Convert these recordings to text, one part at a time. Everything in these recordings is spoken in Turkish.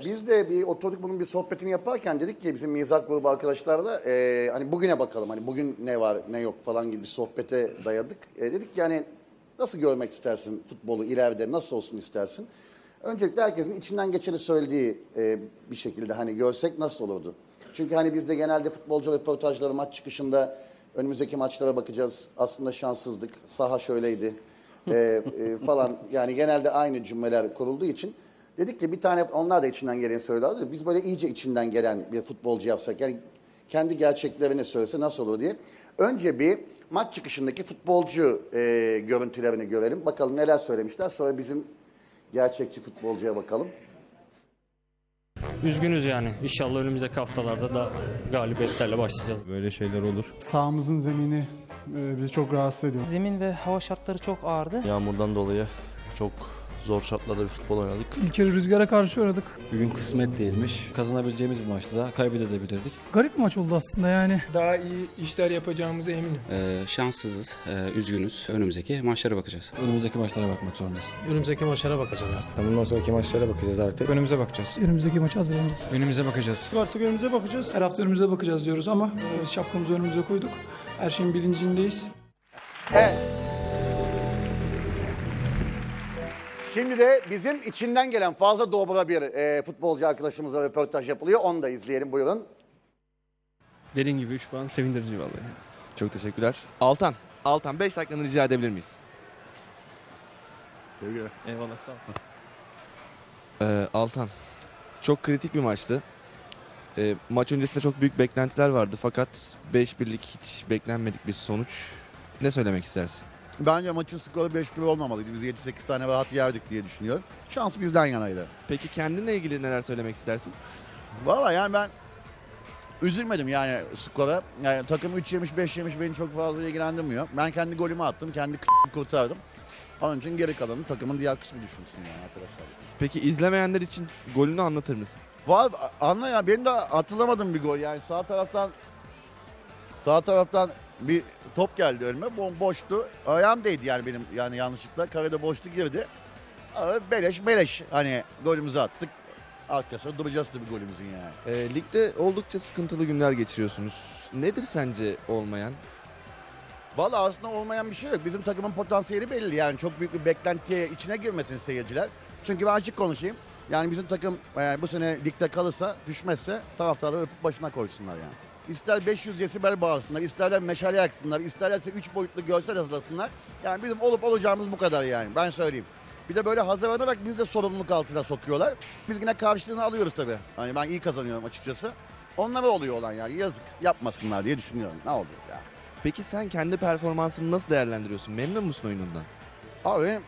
Biz de bir oturduk bunun bir sohbetini yaparken dedik ki bizim mizah grubu arkadaşlarla e, hani bugüne bakalım hani bugün ne var ne yok falan gibi bir sohbete dayadık. E, dedik ki yani nasıl görmek istersin futbolu ileride nasıl olsun istersin? Öncelikle herkesin içinden geçeni söylediği e, bir şekilde hani görsek nasıl olurdu? Çünkü hani biz de genelde futbolcu röportajları maç çıkışında önümüzdeki maçlara bakacağız. Aslında şanssızdık. Saha şöyleydi. e, e, falan yani genelde aynı cümleler kurulduğu için dedik ki bir tane onlar da içinden geleni söylediler. Biz böyle iyice içinden gelen bir futbolcu yapsak yani kendi gerçeklerini söylese nasıl olur diye. Önce bir maç çıkışındaki futbolcu e, görüntülerini görelim. Bakalım neler söylemişler. Sonra bizim gerçekçi futbolcuya bakalım. Üzgünüz yani. İnşallah önümüzdeki haftalarda da galibiyetlerle başlayacağız. Böyle şeyler olur. Sahamızın zemini e, bizi çok rahatsız ediyor. Zemin ve hava şartları çok ağırdı. Yağmurdan dolayı çok zor şartlarda bir futbol oynadık. İlk yarı rüzgara karşı oynadık. Bugün kısmet değilmiş. Kazanabileceğimiz bir maçtı da kaybedebilirdik. Garip bir maç oldu aslında yani. daha iyi işler yapacağımıza eminim. Ee, şanssızız, ee, üzgünüz. Önümüzdeki maçlara bakacağız. Önümüzdeki maçlara bakmak zorundayız. Önümüzdeki maçlara bakacağız artık. Bundan sonraki maçlara bakacağız artık. Önümüze bakacağız. Önümüzdeki maça hazırlanacağız. Önümüze bakacağız. Artık önümüze bakacağız. Her hafta önümüze bakacağız diyoruz ama e, biz şapkamızı önümüze koyduk. Her şeyin bilincindeyiz. Evet. Şimdi de bizim içinden gelen fazla dobra bir e, futbolcu arkadaşımızla röportaj yapılıyor. Onu da izleyelim buyurun. Dediğin gibi 3 puan sevindirici vallahi. Çok teşekkürler. Altan, Altan 5 dakikanı rica edebilir miyiz? Eyvallah sağ ol. Ee, Altan, çok kritik bir maçtı. Ee, maç öncesinde çok büyük beklentiler vardı fakat 5-1'lik hiç beklenmedik bir sonuç. Ne söylemek istersin? Bence maçın skoru 5-1 olmamalıydı. Biz 7-8 tane rahat yerdik diye düşünüyorum. Şans bizden yanaydı. Peki kendinle ilgili neler söylemek istersin? Valla yani ben üzülmedim yani skora. Yani takım 3 yemiş 5 yemiş beni çok fazla ilgilendirmiyor. Ben kendi golümü attım. Kendi kurtardım. Onun için geri kalanı takımın diğer kısmı düşünsün yani arkadaşlar. Peki izlemeyenler için golünü anlatır mısın? Var anla ya benim de hatırlamadım bir gol. Yani sağ taraftan sağ taraftan bir top geldi önüme. Bomboştu. Ayağım değdi yani benim yani yanlışlıkla. Karede boştu girdi. Ama beleş beleş hani golümüzü attık. Arkasında duracağız tabii golümüzün yani. Ee, ligde oldukça sıkıntılı günler geçiriyorsunuz. Nedir sence olmayan? Valla aslında olmayan bir şey yok. Bizim takımın potansiyeli belli. Yani çok büyük bir beklentiye içine girmesin seyirciler. Çünkü ben açık konuşayım. Yani bizim takım e, bu sene ligde kalırsa, düşmezse taraftarları öpüp başına koysunlar yani. İster 500 desibel bağırsınlar, isterler meşale yaksınlar, isterlerse 3 boyutlu görsel hazırlasınlar. Yani bizim olup olacağımız bu kadar yani ben söyleyeyim. Bir de böyle hazırlanarak biz de sorumluluk altına sokuyorlar. Biz yine karşılığını alıyoruz tabii. Hani ben iyi kazanıyorum açıkçası. Onlara oluyor olan yani yazık yapmasınlar diye düşünüyorum. Ne olacak ya? Peki sen kendi performansını nasıl değerlendiriyorsun? Memnun musun oyunundan? Abi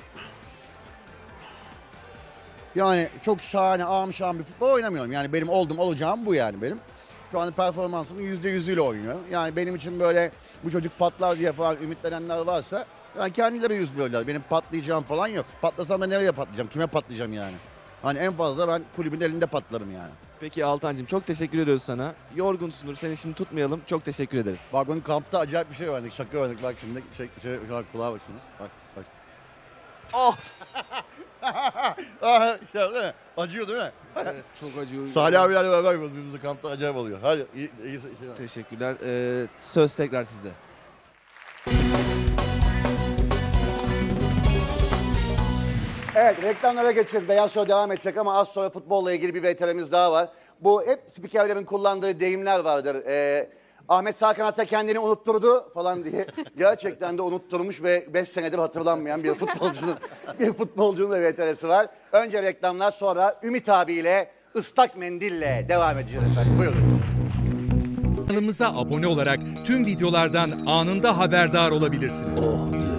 yani çok şahane, ağam şahane bir futbol oynamıyorum. Yani benim oldum olacağım bu yani benim. Şu an performansımın yüzde yüzüyle oynuyorum. Yani benim için böyle bu çocuk patlar diye falan ümitlenenler varsa yani kendileri üzülüyorlar. Benim patlayacağım falan yok. Patlasam da nereye patlayacağım? Kime patlayacağım yani? Hani en fazla ben kulübün elinde patlarım yani. Peki Altancığım çok teşekkür ediyoruz sana. Yorgunsundur seni şimdi tutmayalım. Çok teşekkür ederiz. Bak bugün kampta acayip bir şey öğrendik. Şaka öğrendik. Bak şimdi şey, şey, kulağa bak şimdi. Bak bak. Oh! Ah, değil mi? Acıyor değil mi? Evet, çok acıyor. Salih abilerle beraber birbirimizi kampta acayip oluyor. Hadi iyi, iyi, iyi. Teşekkürler. Ee, söz tekrar sizde. Evet reklamlara geçeceğiz. Beyaz Show devam edecek ama az sonra futbolla ilgili bir VTR'miz daha var. Bu hep spikerlerin kullandığı deyimler vardır. Ee, Ahmet Sakanat da kendini unutturdu falan diye. Gerçekten de unutturmuş ve 5 senedir hatırlanmayan bir futbolcunun bir futbolcunun da VTR'si var. Önce reklamlar sonra Ümit abiyle ıslak mendille devam edeceğiz efendim. Buyurun. Kanalımıza abone olarak tüm videolardan anında haberdar olabilirsiniz.